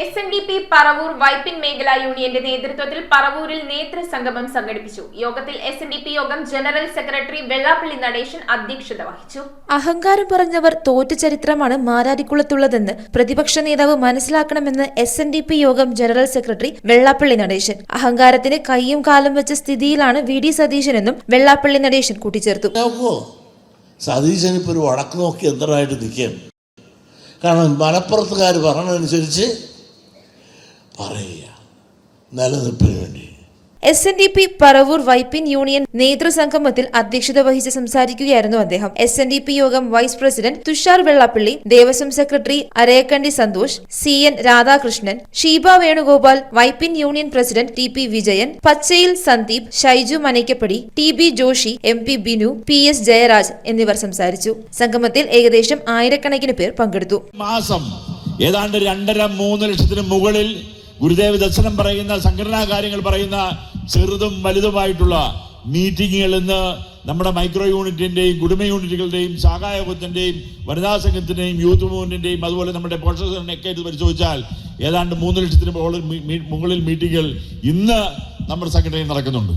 S N D P Paravur Vypin മേഖലാ യൂണിയന്റെ നേതൃത്വത്തിൽ പറവൂരിൽ നേതൃസംഗമം സംഘടിപ്പിച്ചു. യോഗത്തിൽ S N D P Yogam general secretary Vellappally Natesan അധ്യക്ഷത വഹിച്ചു. അഹങ്കാരം പറഞ്ഞവർ തോറ്റ ചരിത്രമാണ് മാരാരിക്കുളത്തുള്ളതെന്ന് പ്രതിപക്ഷ നേതാവ് മനസ്സിലാക്കണമെന്ന് S N D P Yogam general secretary Vellappally Natesan. അഹങ്കാരത്തിന് കൈയും കാലം വെച്ച സ്ഥിതിയിലാണ് വി ഡി സതീശനെന്നും വെള്ളാപ്പള്ളി നടേശൻ കൂട്ടിച്ചേർത്തു. സതീശൻ ഇപ്പോൾ ഒരു വടക്ക് നോക്കി എന്തരായിട്ട് നിൽക്കുകയാണ്? കാരണം മലപ്പുറത്തുകാർ പറഞ്ഞതനുസരിച്ച് പറയുക. നിലനിൽപ്പിന് വേണ്ടി. S N D P Paravur Vypin union നേതൃസംഗമത്തിൽ അധ്യക്ഷത വഹിച്ച് സംസാരിക്കുകയായിരുന്നു അദ്ദേഹം. S N D P Yogam vice president Thushar Vellappally Devaswom secretary Arayakkandy Santhosh C N Radhakrishnan Sheeba Venugopal Vypin union president T P Vijayan Pachayil Sandeep Shaiju Manakkappady T B Joshy M P Binu P S Jayaraj എന്നിവർ സംസാരിച്ചു. സംഗമത്തിൽ ഏകദേശം ആയിരക്കണക്കിന് പേർ പങ്കെടുത്തു. മാസം ഏതാണ്ട് രണ്ടര മൂന്ന് ലക്ഷത്തിന് മുകളിൽ ഗുരുദേവ ദർശനം പറയുന്ന സംഘടനാ കാര്യങ്ങൾ പറയുന്ന ചെറുതും വലുതുമായിട്ടുള്ള മീറ്റിങ്ങുകൾ ഇന്ന് നമ്മുടെ മൈക്രോ യൂണിറ്റിന്റെയും കുടുംബ യൂണിറ്റുകളുടെയും സഹായകത്തിന്റെയും വനിതാ സംഘത്തിന്റെയും യൂത്ത് മൂവ്മെന്റിന്റെയും അതുപോലെ നമ്മുടെ പോഷകസംഘടനയൊക്കെ ഇത് പരിശോധിച്ചാൽ ഏതാണ്ട് മൂന്ന് ലക്ഷത്തിന് മുകളിൽ മീറ്റിങ്ങുകൾ ഇന്ന് നമ്മുടെ സംഘടനയിൽ നടക്കുന്നുണ്ട്.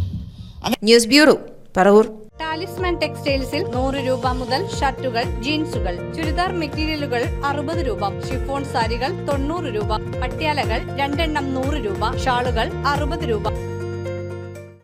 News bureau Paravur. ടാലിസ്മാൻ ടെക്സ്റ്റൈൽസിൽ നൂറ് രൂപ മുതൽ ഷർട്ടുകൾ ജീൻസുകൾ ചുരിദാർ മെറ്റീരിയലുകൾ അറുപത് രൂപ ഷിഫോൺ സാരികൾ തൊണ്ണൂറ് രൂപ പട്യാലകൾ രണ്ടെണ്ണം നൂറ് രൂപ ഷാളുകൾ അറുപത് രൂപ.